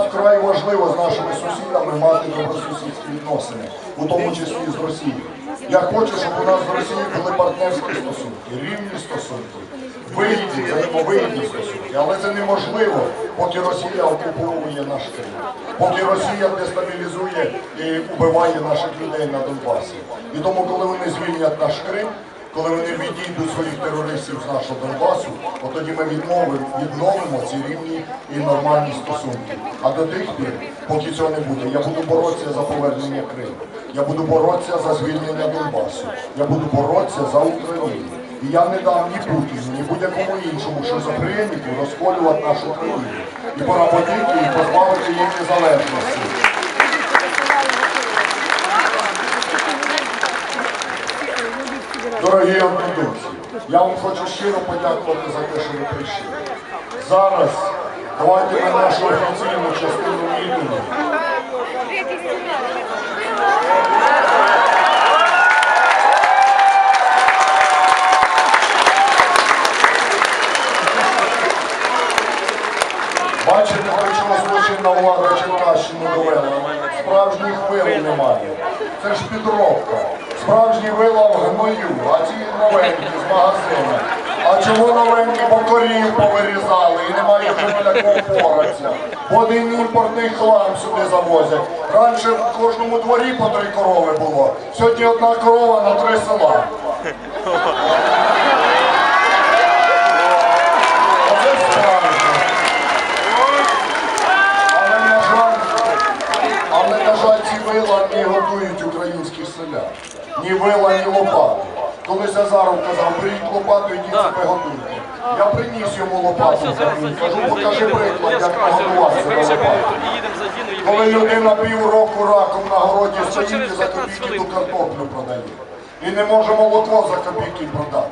Вкрай важливо з нашими сусідами мати добросусідські відносини, у тому числі з Росією. Я хочу, щоб у нас з Росією були партнерські стосунки, рівні стосунки, вигідні, взаємовигідні стосунки. Але це неможливо, поки Росія окуповує наш Крим, поки Росія дестабілізує і убиває наших людей на Донбасі. І тому, коли вони звільнять наш Крим, коли вони відійдуть своїх терористів з нашого Донбасу, от тоді ми відновимо, відновимо ці рівні і нормальні стосунки. А до тих пір, поки цього не буде, я буду боротися за повернення Криму. Я буду боротися за звільнення Донбасу. Я буду боротися за Україну. І я не дам ні Путіну, ні будь-якому іншому що шизофреніку розколювати нашу країну. І поработити і позбавити їх незалежності. Дорогі однодумці, я вам хочу щиро подякувати за те, що ви прийшли. Зараз давайте ми нашу офіційну частину мітингу. Бачите, про злочинна влада Черкащини довела? Справжніх вил немає. Це ж підробка. Справжні вила в гною, а ці новенькі з магазину. А чому новенькі бо корів повирізали і немає чому такого поратися? Бо один імпортний хлам сюди завозять. Раніше в кожному дворі по три корови було. Сьогодні одна корова на три села. Але на жаль, ці вила не готують українських селян. Ні вила, ні лопати. Колись Азаров казав, беріть лопату, ідіть себе готуйте. Я приніс йому лопату, кажу, покажи приклад, як нагодуватися на лопату. Коли людина півроку раком на городі стоїть і за копійки ту картоплю продає. І не може молоко за копійки продати.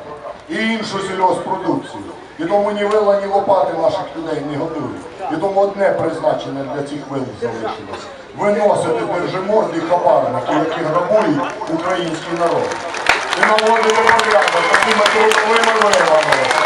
І іншу сільгоспродукцію. І тому ні вила, ні лопати наших людей не годують. І тому одне призначення для цих вил залишилось. Виносити держиморді хабарники, які грабують український народ. І наводити порядок такими трудовими вилами.